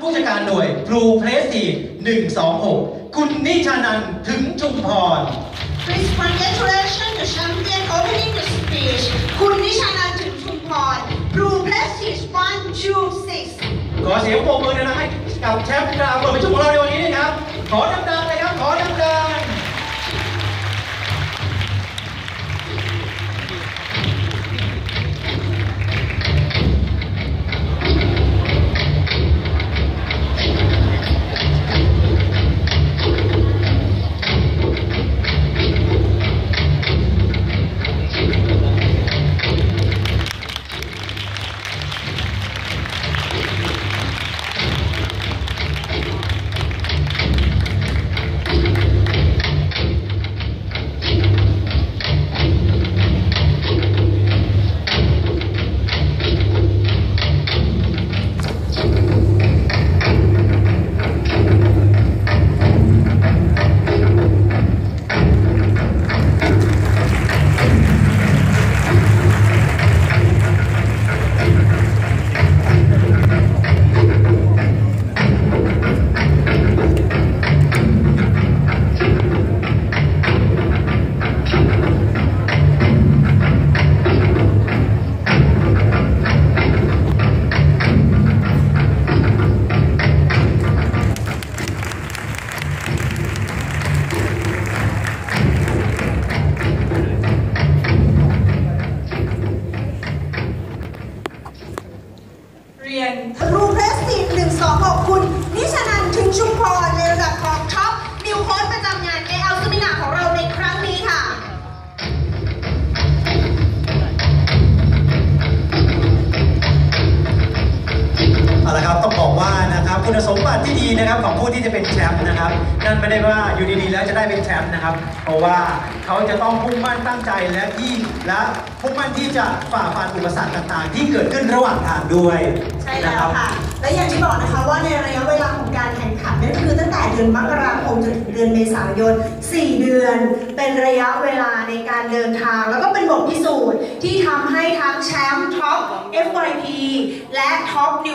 ผู้จัดการหน่วย Blue Place 126คุณนิชานันท์ถึงชุมพร Please congratulations the champion opening the speech คุณนิชานันท์ถึงชุมพร Blue Prestige 126ขอเสียงปรบมือนะให้กับแชมป์กราวประชุมของเราในวันนี้นะครับ ขอดังๆ เรียน Blue Prestige 126คุณนิชานันท์ถึงชุมพรเลย ครับคุณสมบัติที่ดีนะครับของผู้ที่จะเป็นแชมป์นะครับ นั่นไม่ได้ว่าอยู่ดีๆแล้วจะได้เป็นแชมป์นะครับ เพราะว่าเขาจะต้องมุ่งมั่นตั้งใจและที่และมุ่งมั่นที่จะฝ่าฟันอุปสรรคต่างๆ ที่เกิดขึ้นระหว่างทางด้วยใช่นะแล้ควรับค่ะและอย่างที่บอกนะคะว่าในระยะเวลาของการแข่งขันนั่นคือตั้งแต่เดือนมกราคมจนถึงเดือนเมษายน 4 เดือน เป็นระยะเวลาในการเดินทาง แล้วก็เป็นบทพิสูจน์ที่ทำให้ทั้งแชมป์ท็อป FYP และท็อปนิว